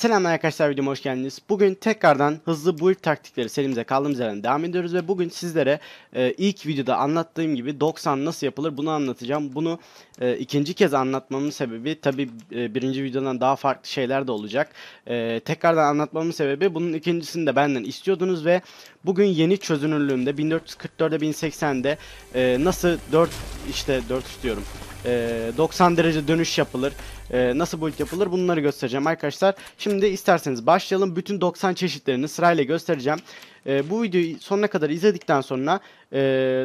Selamlar arkadaşlar videoma hoş geldiniz. Bugün tekrardan hızlı build taktikleri serimize kaldığımız yerden devam ediyoruz ve bugün sizlere e, ilk videoda anlattığım gibi 90 nasıl yapılır bunu anlatacağım. Bunu e, ikinci kez anlatmamın sebebi tabi e, birinci videodan daha farklı şeyler de olacak. E, tekrardan anlatmamın sebebi bunun ikincisini de benden istiyordunuz ve bugün yeni çözünürlüğümde 1440'da 1080'de e, nasıl 4 işte 4 istiyorum. E, 90 derece dönüş yapılır. E, nasıl build yapılır bunları göstereceğim arkadaşlar. Şimdi isterseniz başlayalım. Bütün 90 çeşitlerini sırayla göstereceğim. E, bu videoyu sonuna kadar izledikten sonra e,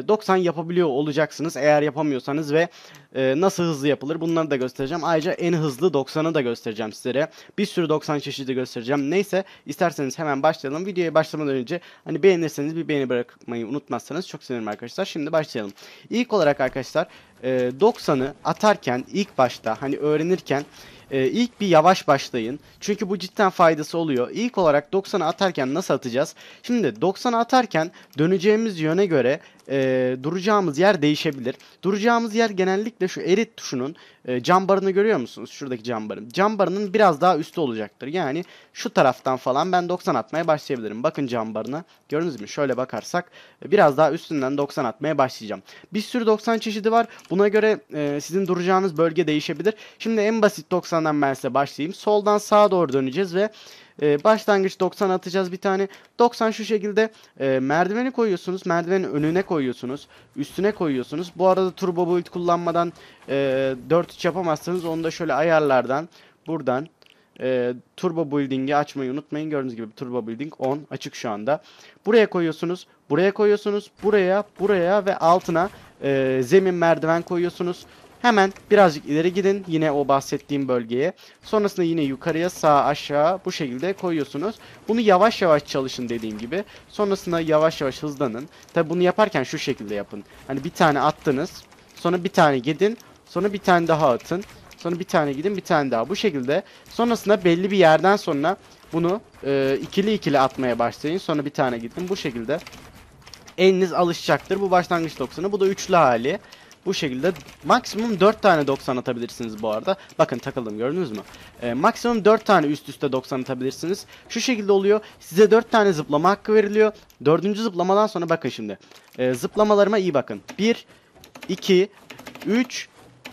90 yapabiliyor olacaksınız. Eğer yapamıyorsanız ve e, nasıl hızlı yapılır bunları da göstereceğim. Ayrıca en hızlı 90'ı da göstereceğim sizlere. Bir sürü 90 çeşidi göstereceğim. Neyse isterseniz hemen başlayalım. Videoya başlamadan önce hani beğenirseniz bir beğeni bırakmayı unutmazsanız çok sevinirim arkadaşlar. Şimdi başlayalım. İlk olarak arkadaşlar e, 90'ı atarken ilk başta hani öğrenirken e, ilk bir yavaş başlayın. Çünkü bu cidden faydası oluyor. İlk olarak 90'ı atarken nasıl atacağız? Şimdi 90'ı atarken döneceğimiz yöne göre e, duracağımız yer değişebilir. Duracağımız yer genellikle şu erit tuşunun e, cam barını görüyor musunuz? Şuradaki cam barın. Cam barının biraz daha üstü olacaktır. Yani şu taraftan falan ben 90 atmaya başlayabilirim. Bakın cam barına. Gördünüz mü? Şöyle bakarsak e, biraz daha üstünden 90 atmaya başlayacağım. Bir sürü 90 çeşidi var. Buna göre e, sizin duracağınız bölge değişebilir. Şimdi en basit 90'dan ben size başlayayım. Soldan sağa doğru döneceğiz ve e, başlangıç 90 atacağız bir tane. 90 şu şekilde e, merdiveni koyuyorsunuz. Merdivenin önüne koyuyorsunuz. Üstüne koyuyorsunuz. Bu arada turbo build kullanmadan e, 4-3 yapamazsınız. Onu da şöyle ayarlardan buradan e, turbo building'i açmayı unutmayın. Gördüğünüz gibi turbo building 10 açık şu anda. Buraya koyuyorsunuz. Buraya koyuyorsunuz. Buraya, buraya ve altına e, zemin merdiven koyuyorsunuz. Hemen birazcık ileri gidin yine o bahsettiğim bölgeye. Sonrasında yine yukarıya sağ aşağı bu şekilde koyuyorsunuz. Bunu yavaş yavaş çalışın dediğim gibi. Sonrasında yavaş yavaş hızlanın. Tabi bunu yaparken şu şekilde yapın. Hani bir tane attınız. Sonra bir tane gidin. Sonra bir tane daha atın. Sonra bir tane gidin bir tane daha. Bu şekilde. Sonrasında belli bir yerden sonra bunu e, ikili ikili atmaya başlayın. Sonra bir tane gidin. Bu şekilde eliniz alışacaktır. Bu başlangıç 90'ı. Bu da üçlü hali. Bu şekilde maksimum 4 tane 90 atabilirsiniz bu arada. Bakın takıldım gördünüz mü? E, maksimum 4 tane üst üste 90 atabilirsiniz. Şu şekilde oluyor. Size 4 tane zıplama hakkı veriliyor. Dördüncü zıplamadan sonra bakın şimdi. E, zıplamalarıma iyi bakın. 1, 2, 3,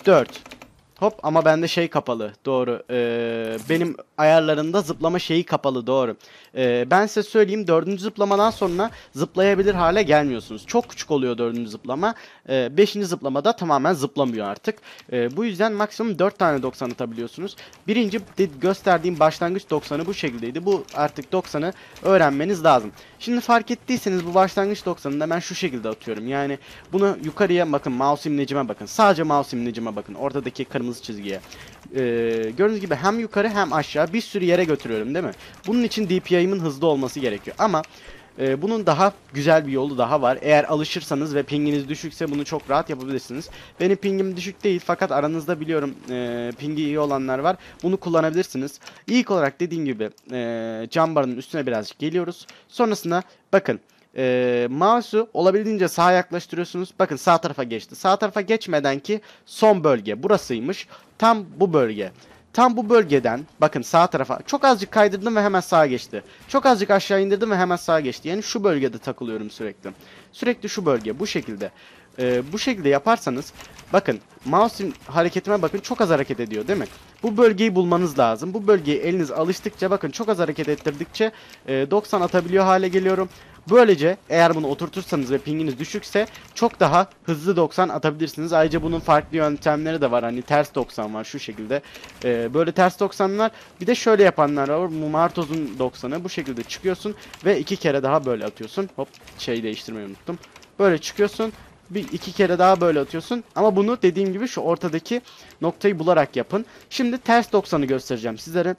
4. Hop ama bende şey kapalı. Doğru. Ee, benim ayarlarında zıplama şeyi kapalı. Doğru. Ee, ben size söyleyeyim. Dördüncü zıplamadan sonra zıplayabilir hale gelmiyorsunuz. Çok küçük oluyor dördüncü zıplama. Ee, beşinci zıplamada tamamen zıplamıyor artık. Ee, bu yüzden maksimum 4 tane 90 atabiliyorsunuz. Birinci gösterdiğim başlangıç 90'ı bu şekildeydi. Bu artık 90'ı öğrenmeniz lazım. Şimdi fark ettiyseniz bu başlangıç 90'ını da ben şu şekilde atıyorum. Yani bunu yukarıya bakın mouse imlecime bakın. Sadece mouse imlecime bakın. Ortadaki kırmızı çizgiye. Ee, gördüğünüz gibi hem yukarı hem aşağı bir sürü yere götürüyorum değil mi? Bunun için DPI'min hızlı olması gerekiyor. Ama e, bunun daha güzel bir yolu daha var. Eğer alışırsanız ve pinginiz düşükse bunu çok rahat yapabilirsiniz. Benim pingim düşük değil fakat aranızda biliyorum e, pingi iyi olanlar var. Bunu kullanabilirsiniz. İlk olarak dediğim gibi e, cam barının üstüne birazcık geliyoruz. Sonrasında bakın e, mouse'u olabildiğince sağa yaklaştırıyorsunuz. Bakın sağ tarafa geçti. Sağ tarafa geçmeden ki son bölge burasıymış. Tam bu bölge. Tam bu bölgeden bakın sağ tarafa çok azıcık kaydırdım ve hemen sağa geçti. Çok azıcık aşağı indirdim ve hemen sağa geçti. Yani şu bölgede takılıyorum sürekli. Sürekli şu bölge bu şekilde. Ee, bu şekilde yaparsanız bakın mouse'un hareketime bakın çok az hareket ediyor değil mi? Bu bölgeyi bulmanız lazım. Bu bölgeyi eliniz alıştıkça bakın çok az hareket ettirdikçe e, 90 atabiliyor hale geliyorum. Böylece eğer bunu oturtursanız ve pinginiz düşükse çok daha hızlı 90 atabilirsiniz. Ayrıca bunun farklı yöntemleri de var. Hani ters 90 var şu şekilde. Ee, böyle ters 90'lar bir de şöyle yapanlar var. Mumartoz'un 90'ı bu şekilde çıkıyorsun ve iki kere daha böyle atıyorsun. Hop şey değiştirmeyi unuttum. Böyle çıkıyorsun bir iki kere daha böyle atıyorsun. Ama bunu dediğim gibi şu ortadaki noktayı bularak yapın. Şimdi ters 90'ı göstereceğim sizlere.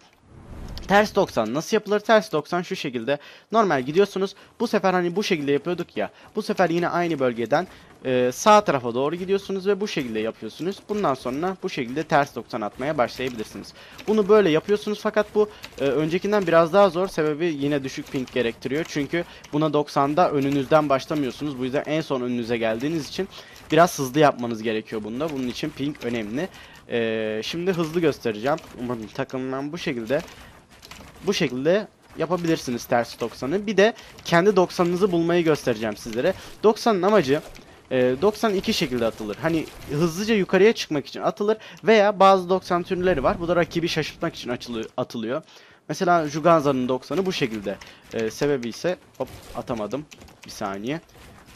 Ters 90 nasıl yapılır? Ters 90 şu şekilde. Normal gidiyorsunuz. Bu sefer hani bu şekilde yapıyorduk ya. Bu sefer yine aynı bölgeden e, sağ tarafa doğru gidiyorsunuz ve bu şekilde yapıyorsunuz. Bundan sonra bu şekilde ters 90 atmaya başlayabilirsiniz. Bunu böyle yapıyorsunuz fakat bu e, öncekinden biraz daha zor. Sebebi yine düşük ping gerektiriyor. Çünkü buna 90'da önünüzden başlamıyorsunuz. Bu yüzden en son önünüze geldiğiniz için biraz hızlı yapmanız gerekiyor bunda. Bunun için ping önemli. E, şimdi hızlı göstereceğim. Umarım takımdan bu şekilde bu şekilde yapabilirsiniz ters 90'ı. Bir de kendi 90'ınızı bulmayı göstereceğim sizlere. 90'ın amacı e, 90 iki şekilde atılır. Hani hızlıca yukarıya çıkmak için atılır veya bazı 90 türleri var. Bu da rakibi şaşırtmak için atılıyor. Mesela Juganza'nın 90'ı bu şekilde. E, sebebi ise hop atamadım. Bir saniye.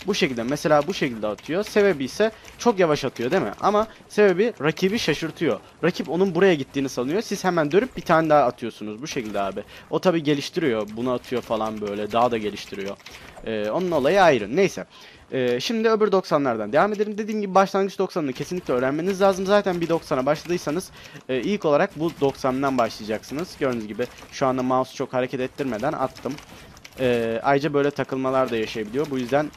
Bu şekilde mesela bu şekilde atıyor. Sebebi ise çok yavaş atıyor değil mi? Ama sebebi rakibi şaşırtıyor. Rakip onun buraya gittiğini sanıyor. Siz hemen dönüp bir tane daha atıyorsunuz bu şekilde abi. O tabi geliştiriyor. Bunu atıyor falan böyle. Daha da geliştiriyor. Ee, onun olayı ayrı. Neyse. Ee, şimdi öbür 90'lardan devam edelim. Dediğim gibi başlangıç 90'ını kesinlikle öğrenmeniz lazım. Zaten bir 90'a başladıysanız e, ilk olarak bu 90'dan başlayacaksınız. Gördüğünüz gibi şu anda mouse çok hareket ettirmeden attım. Ee, ayrıca böyle takılmalar da yaşayabiliyor. Bu yüzden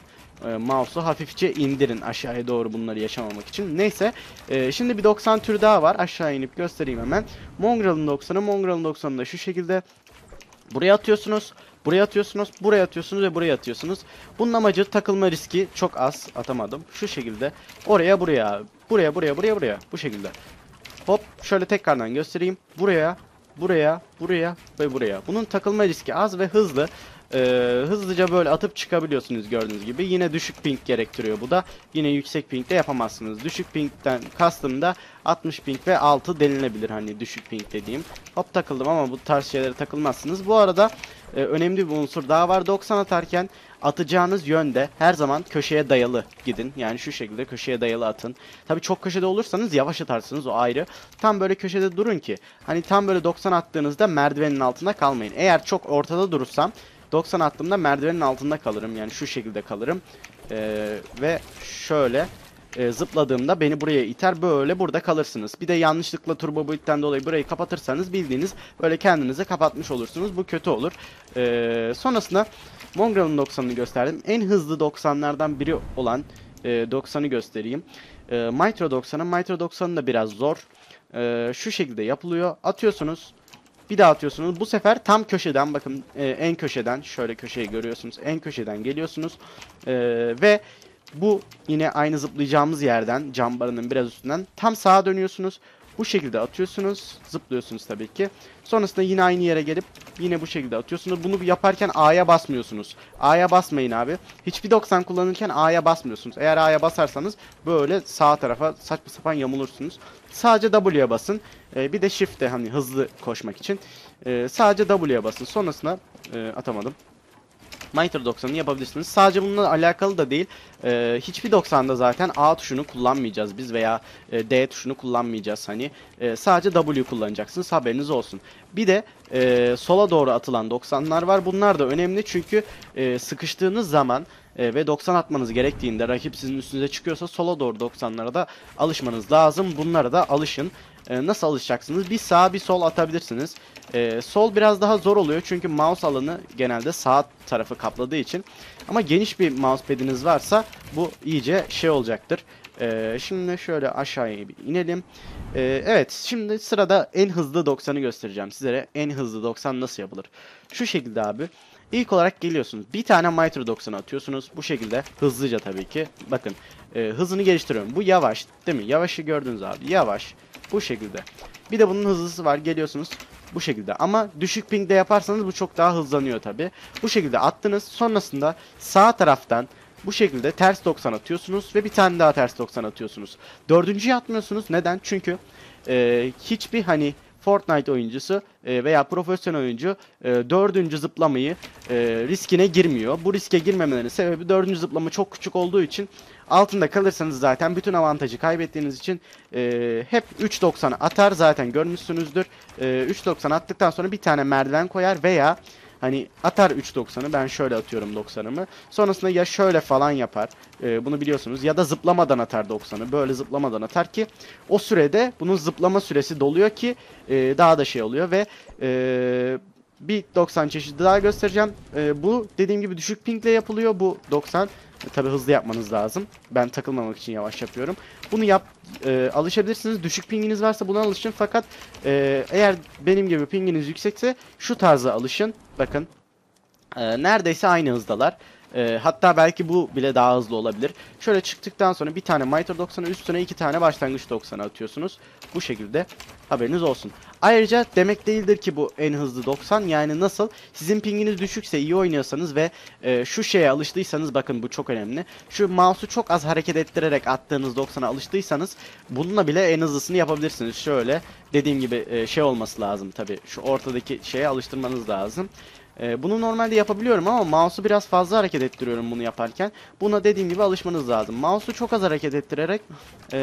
e, mouse'u hafifçe indirin aşağıya doğru bunları yaşamamak için. Neyse e, şimdi bir 90 tür daha var. Aşağı inip göstereyim hemen. Mongrel'ın 90'ı. Mongrel'ın 90'ı da şu şekilde. Buraya atıyorsunuz. Buraya atıyorsunuz, buraya atıyorsunuz ve buraya atıyorsunuz. Bunun amacı takılma riski çok az. Atamadım. Şu şekilde. Oraya buraya. Buraya buraya buraya buraya. Bu şekilde. Hop şöyle tekrardan göstereyim. Buraya, buraya, buraya ve buraya. Bunun takılma riski az ve hızlı. Ee, hızlıca böyle atıp çıkabiliyorsunuz gördüğünüz gibi. Yine düşük ping gerektiriyor bu da. Yine yüksek ping de yapamazsınız. Düşük pingden kastım da 60 ping ve 6 denilebilir hani düşük ping dediğim. Hop takıldım ama bu tarz şeylere takılmazsınız. Bu arada e, önemli bir unsur daha var. 90 atarken atacağınız yönde her zaman köşeye dayalı gidin. Yani şu şekilde köşeye dayalı atın. Tabi çok köşede olursanız yavaş atarsınız o ayrı. Tam böyle köşede durun ki hani tam böyle 90 attığınızda merdivenin altında kalmayın. Eğer çok ortada durursam 90 attığımda merdivenin altında kalırım. Yani şu şekilde kalırım. Ee, ve şöyle e, zıpladığımda beni buraya iter. Böyle burada kalırsınız. Bir de yanlışlıkla turbo build'den dolayı burayı kapatırsanız bildiğiniz böyle kendinizi kapatmış olursunuz. Bu kötü olur. Ee, sonrasında Mongrel'ın 90'ını gösterdim. En hızlı 90'lardan biri olan e, 90'ı göstereyim. E, Mitro 90'ı. Mitro 90'ı da biraz zor. E, şu şekilde yapılıyor. Atıyorsunuz. Bir daha atıyorsunuz. Bu sefer tam köşeden bakın e, en köşeden şöyle köşeyi görüyorsunuz. En köşeden geliyorsunuz. E, ve bu yine aynı zıplayacağımız yerden cam barının biraz üstünden tam sağa dönüyorsunuz. Bu şekilde atıyorsunuz. Zıplıyorsunuz tabii ki. Sonrasında yine aynı yere gelip yine bu şekilde atıyorsunuz. Bunu yaparken A'ya basmıyorsunuz. A'ya basmayın abi. Hiçbir 90 kullanırken A'ya basmıyorsunuz. Eğer A'ya basarsanız böyle sağ tarafa saçma sapan yamulursunuz. Sadece W'ye basın. Ee, bir de Shift'e hani hızlı koşmak için. Ee, sadece W'ye basın. Sonrasında e, atamadım. Mitre 90'ı yapabilirsiniz. Sadece bununla alakalı da değil. E, hiçbir 90'da zaten A tuşunu kullanmayacağız biz veya e, D tuşunu kullanmayacağız. Hani e, sadece W kullanacaksınız. Haberiniz olsun. Bir de e, sola doğru atılan 90'lar var. Bunlar da önemli çünkü e, sıkıştığınız zaman e, ve 90 atmanız gerektiğinde rakip sizin üstünüze çıkıyorsa sola doğru 90'lara da alışmanız lazım. Bunlara da alışın. E, nasıl alışacaksınız? Bir sağ bir sol atabilirsiniz. E, sol biraz daha zor oluyor çünkü mouse alanı genelde sağ tarafı kapladığı için. Ama geniş bir mousepad'iniz varsa bu iyice şey olacaktır. E, şimdi şöyle aşağıya bir inelim. E, evet şimdi sırada en hızlı 90'ı göstereceğim sizlere. En hızlı 90 nasıl yapılır? Şu şekilde abi. İlk olarak geliyorsunuz. Bir tane Mitre 90 atıyorsunuz. Bu şekilde hızlıca tabii ki. Bakın e, hızını geliştiriyorum. Bu yavaş değil mi? Yavaşı gördünüz abi. Yavaş. Bu şekilde. Bir de bunun hızlısı var. Geliyorsunuz bu şekilde. Ama düşük pingde yaparsanız bu çok daha hızlanıyor tabi. Bu şekilde attınız. Sonrasında sağ taraftan bu şekilde ters 90 atıyorsunuz ve bir tane daha ters 90 atıyorsunuz. Dördüncüyü atmıyorsunuz. Neden? Çünkü e, hiçbir hani Fortnite oyuncusu e, veya profesyonel oyuncu e, dördüncü zıplamayı e, riskine girmiyor. Bu riske girmemelerinin sebebi dördüncü zıplama çok küçük olduğu için altında kalırsanız zaten bütün avantajı kaybettiğiniz için e, hep 3.90 atar zaten görmüşsünüzdür. E, 3.90 attıktan sonra bir tane merdiven koyar veya Hani atar 3.90'ı ben şöyle atıyorum 90'ımı. Sonrasında ya şöyle falan yapar. E, bunu biliyorsunuz. Ya da zıplamadan atar 90'ı. Böyle zıplamadan atar ki o sürede bunun zıplama süresi doluyor ki e, daha da şey oluyor ve e, bir 90 çeşidi daha göstereceğim. E, bu dediğim gibi düşük pingle yapılıyor. Bu 90 Tabi hızlı yapmanız lazım. Ben takılmamak için yavaş yapıyorum. Bunu yap e, alışabilirsiniz. Düşük pinginiz varsa buna alışın. Fakat e, eğer benim gibi pinginiz yüksekse şu tarza alışın. Bakın e, neredeyse aynı hızdalar. E, hatta belki bu bile daha hızlı olabilir. Şöyle çıktıktan sonra bir tane Mitre 90'a üstüne iki tane başlangıç 90'a atıyorsunuz. Bu şekilde haberiniz olsun. Ayrıca demek değildir ki bu en hızlı 90. Yani nasıl? Sizin pinginiz düşükse iyi oynuyorsanız ve e, şu şeye alıştıysanız bakın bu çok önemli. Şu mouse'u çok az hareket ettirerek attığınız 90'a alıştıysanız bununla bile en hızlısını yapabilirsiniz. Şöyle dediğim gibi e, şey olması lazım tabi. Şu ortadaki şeye alıştırmanız lazım. E, bunu normalde yapabiliyorum ama mouse'u biraz fazla hareket ettiriyorum bunu yaparken. Buna dediğim gibi alışmanız lazım. Mouse'u çok az hareket ettirerek e,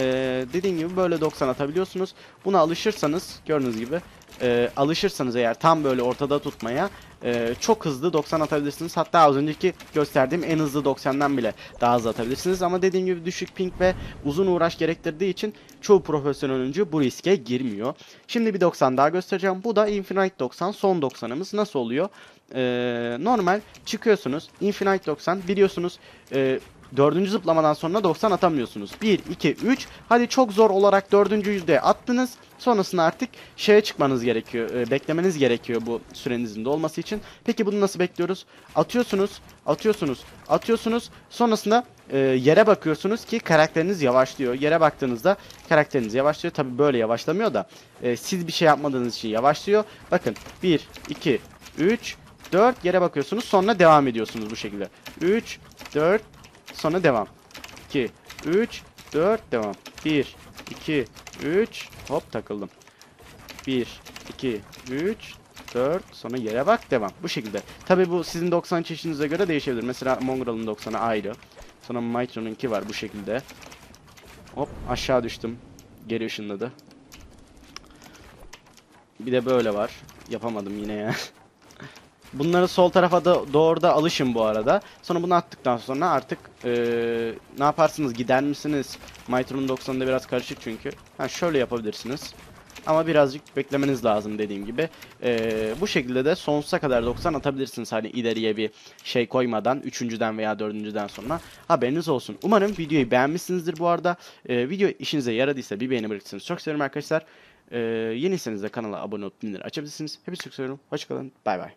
dediğim gibi böyle 90 atabiliyorsunuz. Buna alışırsanız gördüğünüz gibi e, alışırsanız eğer tam böyle ortada tutmaya e, çok hızlı 90 atabilirsiniz. Hatta az önceki gösterdiğim en hızlı 90'dan bile daha hızlı atabilirsiniz. Ama dediğim gibi düşük ping ve uzun uğraş gerektirdiği için çoğu profesyonel oyuncu bu riske girmiyor. Şimdi bir 90 daha göstereceğim. Bu da Infinite 90 son 90'ımız. Nasıl oluyor? Ee, normal çıkıyorsunuz. Infinite 90 biliyorsunuz e, dördüncü zıplamadan sonra 90 atamıyorsunuz. 1, 2, 3. Hadi çok zor olarak dördüncüyü de attınız. Sonrasında artık şeye çıkmanız gerekiyor. e, beklemeniz gerekiyor bu sürenizin de olması için. Peki bunu nasıl bekliyoruz? Atıyorsunuz, atıyorsunuz, atıyorsunuz. Sonrasında e, yere bakıyorsunuz ki karakteriniz yavaşlıyor. Yere baktığınızda karakteriniz yavaşlıyor. Tabi böyle yavaşlamıyor da e, siz bir şey yapmadığınız için yavaşlıyor. Bakın 1, 2, 3, 4 yere bakıyorsunuz. Sonra devam ediyorsunuz bu şekilde. 3, 4, sonra devam. 2, 3, 4, devam. 1, 2, 3, hop takıldım. 1, 2, 3, 4, sonra yere bak, devam. Bu şekilde. Tabi bu sizin 90 çeşidinize göre değişebilir. Mesela Mongrel'ın 90'ı ayrı. Sonra Mitro'nunki var bu şekilde. Hop aşağı düştüm. Geri ışınladı. Bir de böyle var. Yapamadım yine ya. Bunları sol tarafa da doğru da alışın bu arada. Sonra bunu attıktan sonra artık eee, ne yaparsınız? Gider misiniz? Mitro'nun 90'ında biraz karışık çünkü. Ha şöyle yapabilirsiniz. Ama birazcık beklemeniz lazım dediğim gibi. Eee, bu şekilde de sonsuza kadar 90 atabilirsiniz. Hani ileriye bir şey koymadan. Üçüncüden veya dördüncüden sonra. Haberiniz olsun. Umarım videoyu beğenmişsinizdir bu arada. Eee, video işinize yaradıysa bir beğeni bırakırsanız çok severim arkadaşlar. Eee yeniyseniz de kanala abone olup bildirimleri açabilirsiniz. Hepinizi çok seviyorum. Hoşçakalın. Bay bay.